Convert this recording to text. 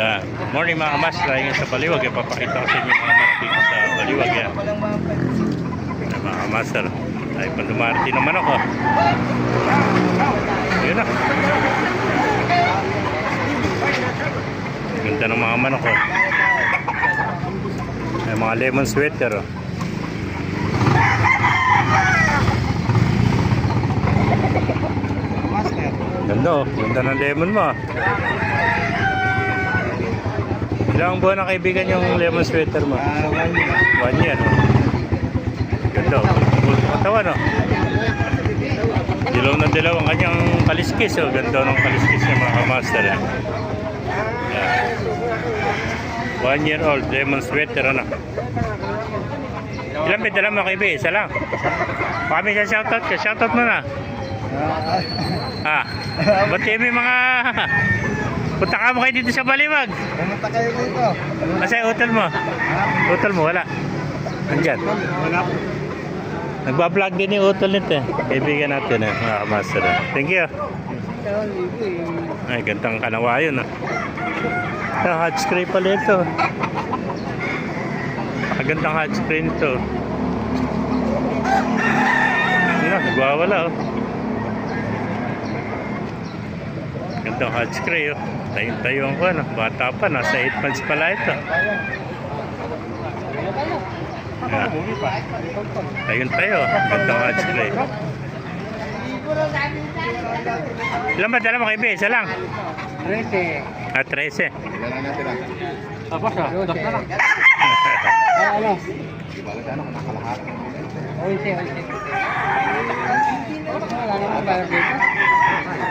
Yan. Good morning mga kamas. Tayo ngayon sa Baliwag. Ipapakita ko sa inyo mga dito sa Baliwag. Yan. Yan mga kamaster. Tayo pa dumarating ng manok. Oh. Yun na. Ganda ng mga manok. Oh. May mga lemon sweater. Oh. Ganda oh. Ganda ng lemon mo. Ah. Ilang buwan na kaibigan yung lemon sweater mo? Ah, one year. One year. Oh. Ganda oh. Bulto katawan oh. Dilaw na dilaw ang kanyang kaliskis oh. Ganda ng kaliskis niya mga kamaster. Eh. Yan. One year old lemon sweater ano. Ilan may dala mo kaibigan? Isa lang. Baka may shoutout ka. Shoutout mo na. Ah, Ah, ba't kayo may mga... Punta ka mo kayo dito sa Baliwag. pumunta kayo dito. Kasi utol mo. Ha? Utol mo, wala. Nandyan. Wala po. Nagbablog din yung utol nito eh. Kaibigan natin eh, mga kamaster. eh. Thank you. Ay, gandang kanawa yun ah. Ito, hot screen pala ito. Magandang hot screen ito. Yun na, nagwawala oh. Gandang hot screen oh. Tayong-tayo ko ano. Bata pa, nasa 8 months pala ito. Tayong-tayo. Gandang hot screen. Ilan ba dala mo kay? Isa lang. Rete. Ah, 13. Ilan natin ah. Tapos ah, dos na lang. Ah, ano? Di ba ano kung nakalahat? Oise, oise. Wala naman para dito.